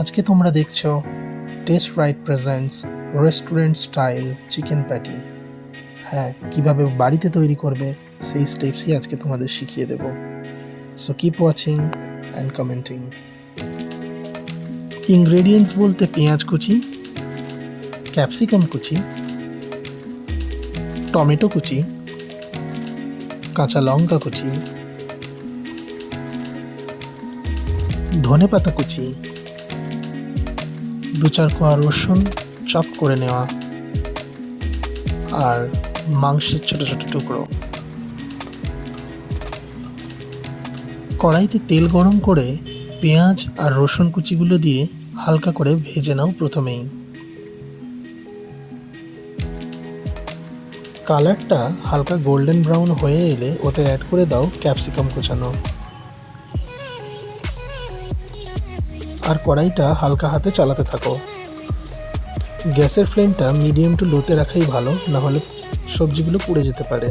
আজকে তোমরা দেখছ taste right presents restaurant style chicken patty হ্যাঁ কীভাবে বাড়িতে তৈরি করবে সেই স্টেপসই আজকে তোমাদের শিখিয়ে দেব। So keep watching and commenting ingredients বলতে পেঁয়াজ কুচি ক্যাপসিকাম কুচি, টমেটো কুচি, কাঁচা লঙ্কা কুচি ধনে পাতা কুচি দু চার কোয়া রসুন চপ করে নেওয়া আর মাংসের ছোট ছোট টুকরো। কড়াইতে তেল গরম করে পেঁয়াজ আর রসুন কুচিগুলো দিয়ে হালকা করে ভেজে নাও প্রথমেই। কালারটা হালকা গোল্ডেন ব্রাউন হয়ে এলে ওতে অ্যাড করে দাও ক্যাপসিকাম কুচানো। আর কড়াইটা হালকা হাতে চালাতে থাকো। গ্যাসের ফ্লেমটা মিডিয়াম টু লোতে রাখাই ভালো না হলে সবজিগুলো পুড়ে যেতে পারে।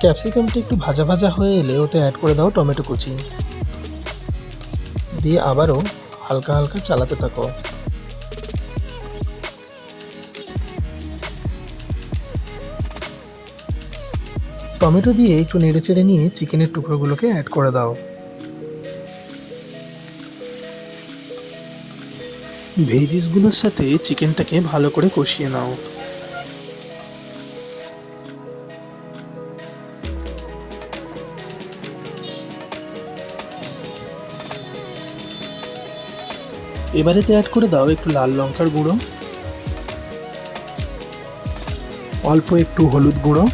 ক্যাপসিকামটা একটু ভাজা ভাজা হয়ে এলে ওতে অ্যাড করে দাও টমেটো কুচি। দিয়ে আবারও হালকা হালকা চালাতে থাকো। টমেটো দিয়ে একটু নেড়ে চেড়ে নিয়ে চিকেনের টুকরোগুলোকে অ্যাড করে দাও। ভেজিসগুলোর সাথে চিকেনটাকে ভালো করে কষিয়ে নাও। এবারেতে অ্যাড করে দাও একটু লাল লঙ্কার গুঁড়ো। অল্প একটু হলুদ গুঁড়ো।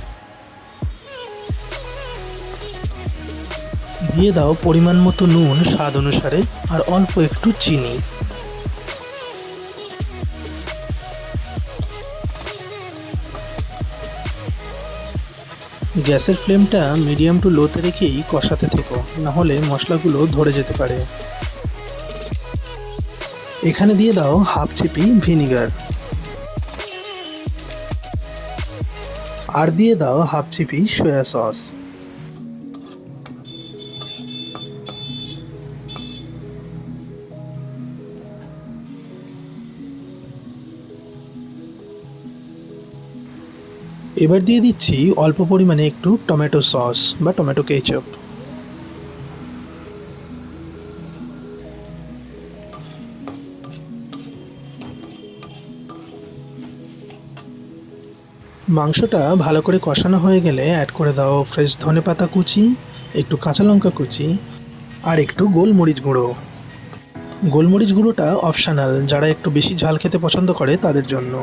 দিয়ে দাও পরিমাণ মতো নুন স্বাদ অনুসারে আর অল্প একটু চিনি। গ্যাসের ফ্লেমটা মিডিয়াম টু লোতে রেখেই কষাতে থেকো নাহলে মশলাগুলো ধরে যেতে পারে। এখানে দিয়ে দাও হাফ চিপি ভিনিগার। আর দিয়ে দাও হাফ চিপি সয়া সস। এবার দিয়ে দিচ্ছি অল্প পরিমাণে একটু টমেটো সস বা টমেটো কেচাপ। মাংসটা ভালো করে কষানো হয়ে গেলে অ্যাড করে দাও ফ্রেশ ধনে পাতা কুচি, একটু কাঁচা লঙ্কা কুচি আর একটু গোলমরিচ গুঁড়ো। গোলমরিচ গুঁড়োটা অপশানাল যারা একটু বেশি ঝাল খেতে পছন্দ করে তাদের জন্য।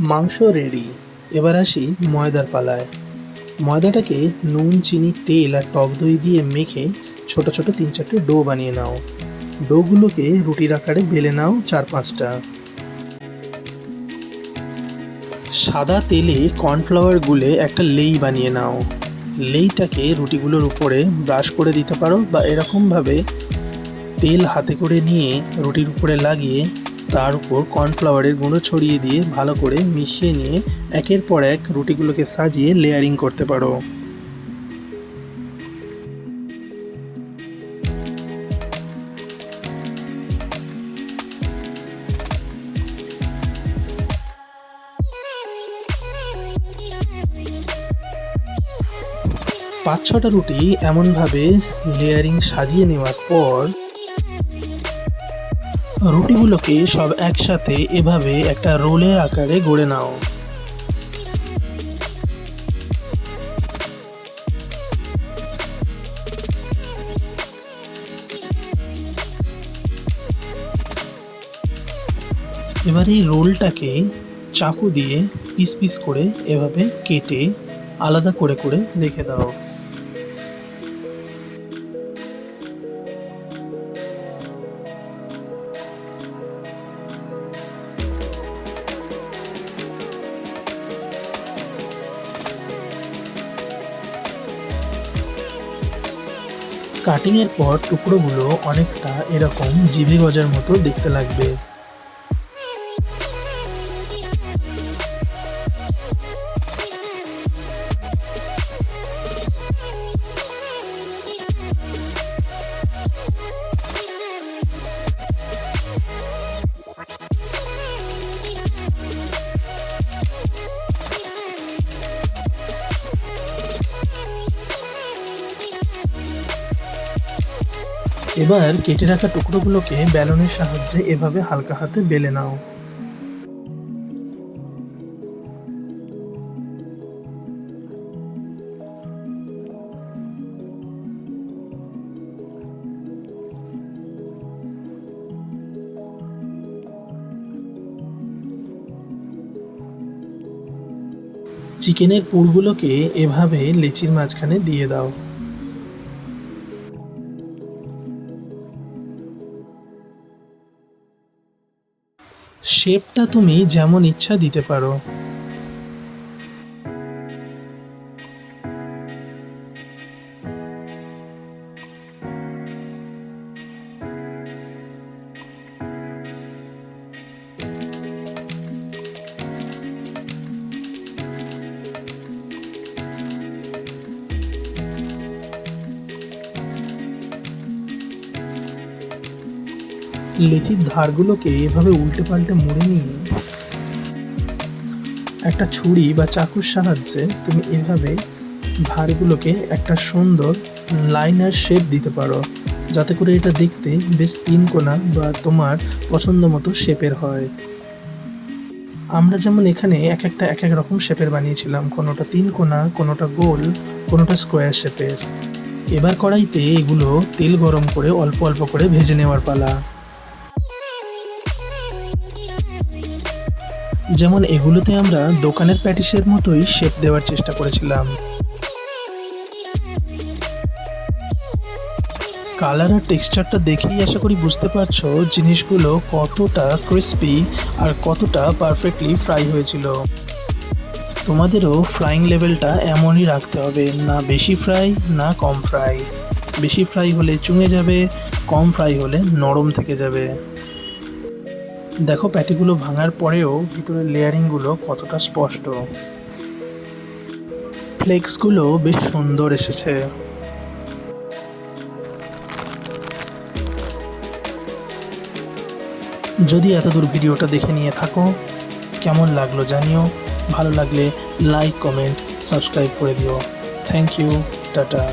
মাংস রেডি। এবার আসি ময়দার পালায়। ময়দাটাকে নুন, চিনি, তেল আর টক দই দিয়ে মেখে ছোট ছোট তিন চারটে ডো বানিয়ে নাও। ডোগুলোকে রুটির আকারে বেলে নাও চার পাঁচটা। সাদা তেলে কর্নফ্লাওয়ার গুলে একটা লেই বানিয়ে নাও। লেইটাকে রুটিগুলোর উপরে ব্রাশ করে দিতে পারো বা এরকমভাবে তেল হাতে করে নিয়ে রুটির উপরে লাগিয়ে তার উপর কর্নফ্লাওয়ারের গুঁড়ো ছড়িয়ে দিয়ে ভালো করে মিশিয়ে নিয়ে একের পর এক রুটিগুলোকে সাজিয়ে লেয়ারিং করতে পারো। পাঁচ ছটা রুটি এমনভাবে লেয়ারিং সাজিয়ে নেওয়ার পর রুটিগুলোকে সব একসাথে এভাবে একটা রোলের আকারে গড়ে নাও। এবার এই রোলটাকে চাকু দিয়ে পিস পিস করে এভাবে কেটে আলাদা করে করে রেখে দাও। কাটিংয়ের পর টুকরোগুলো অনেকটা এরকম জিভে গজার মতো দেখতে লাগবে। এবার কেটে রাখা টুকরোগুলোকে ব্যালনের সাহায্যে এভাবে হালকা হাতে বেলে নাও। চিকেনের পুরগুলোকে এভাবে লেচির মাঝখানে দিয়ে দাও। শেপটা তুমি যেমন ইচ্ছা দিতে পারো। লেচির ধারগুলোকে এভাবে উল্টে পাল্টে মুড়ে নিয়ে একটা ছুরি বা চাকুর সাহায্যে তুমি এভাবে ধারগুলোকে একটা সুন্দর লাইনার শেপ দিতে পারো। যাতে করে এটা দেখতে বেশ তিন কোনা বা তোমার পছন্দ মতো শেপের হয়। আমরা যেমন এখানে এক একটা, এক এক রকম শেপের বানিয়েছিলাম। কোনোটা তিন কোনা, কোনোটা গোল, কোনোটা স্কোয়ার শেপের। এবার কড়াইতে এগুলো তেল গরম করে অল্প অল্প করে ভেজে নেওয়ার পালা। যেমন এগুলোতে আমরা দোকানের প্যাটিসের মতোই শেপ দেওয়ার চেষ্টা করেছিলাম। কালার আর টেক্সচারটা দেখেই আশা করি বুঝতে পারছ জিনিসগুলো কতটা ক্রিস্পি আর কতটা পারফেক্টলি ফ্রাই হয়েছিল। তোমাদেরও ফ্রাইং লেভেলটা এমনই রাখতে হবে, না বেশি ফ্রাই না কম ফ্রাই বেশি ফ্রাই হলে চুঙে যাবে, কম ফ্রাই হলে নরম থেকে যাবে। দেখো, প্যাটিগুলো ভাঙার পরেও ভিতরের লেয়ারিংগুলো কতটা স্পষ্ট। ফ্লেক্সগুলো বেশ সুন্দর এসেছে। যদি এতদূর ভিডিওটা দেখে নিয়ে থাকো, কেমন লাগল জানিও। ভালো লাগলে লাইক, কমেন্ট, সাবস্ক্রাইব করে দিও। Thank you, tata.